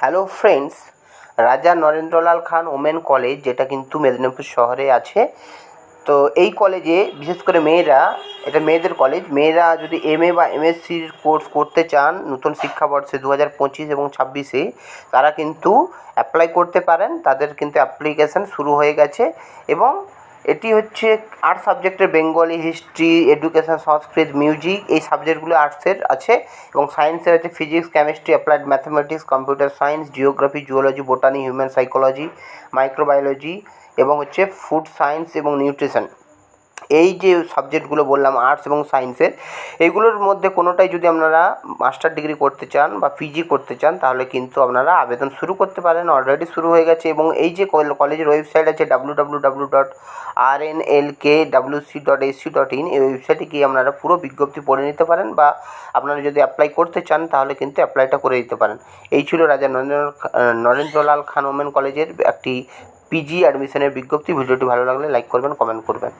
Hello friends রাজা নরেন্দ্রলাল খান women college, যেটা কিন্তু মেদিনীপুর শহরে আছে। তো এই কলেজে বিশেষ করে মেয়েরা, এটা মেয়েদের কলেজ, মেয়েরা যদি এমএ বা এমএসসির কোর্স করতে চান, নতুন শিক্ষাবর্ষে দু হাজার পঁচিশ এবং ছাব্বিশে, তারা কিন্তু অ্যাপ্লাই করতে পারেন। তাদের কিন্তু অ্যাপ্লিকেশান শুরু হয়ে গেছে এবং এটি হচ্ছে আর্টস সাবজেক্টের Bengali history education Sanskrit music এই সাবজেক্টগুলো আর্টসের আছে এবং সায়েন্সের আছে physics chemistry applied mathematics computer science geography zoology botany human psychology microbiology এবং হচ্ছে ফুড সায়েন্স এবং নিউট্রিশন এই যে সাবজেক্টগুলো বললাম আর্টস এবং সায়েন্সের এইগুলোর মধ্যে কোনোটাই যদি আপনারা মাস্টার ডিগ্রি করতে চান বা পিজি করতে চান, তাহলে কিন্তু আপনারা আবেদন শুরু করতে পারেন। অলরেডি শুরু হয়ে গেছে এবং এই যে কলেজের ওয়েবসাইট আছে W W W dot R N L K W C dot AC dot in এই ওয়েবসাইটে গিয়ে আপনারা পুরো বিজ্ঞপ্তি পড়ে নিতে পারেন বা আপনারা যদি অ্যাপ্লাই করতে চান, তাহলে কিন্তু অ্যাপ্লাইটা করে দিতে পারেন। এই ছিল রাজা নরেন্দ্র নরেন্দ্রলাল খান ওমেন কলেজের একটি পিজি অ্যাডমিশনের বিজ্ঞপ্তি। ভিডিওটি ভালো লাগলে লাইক করবেন কমেন্ট করবেন।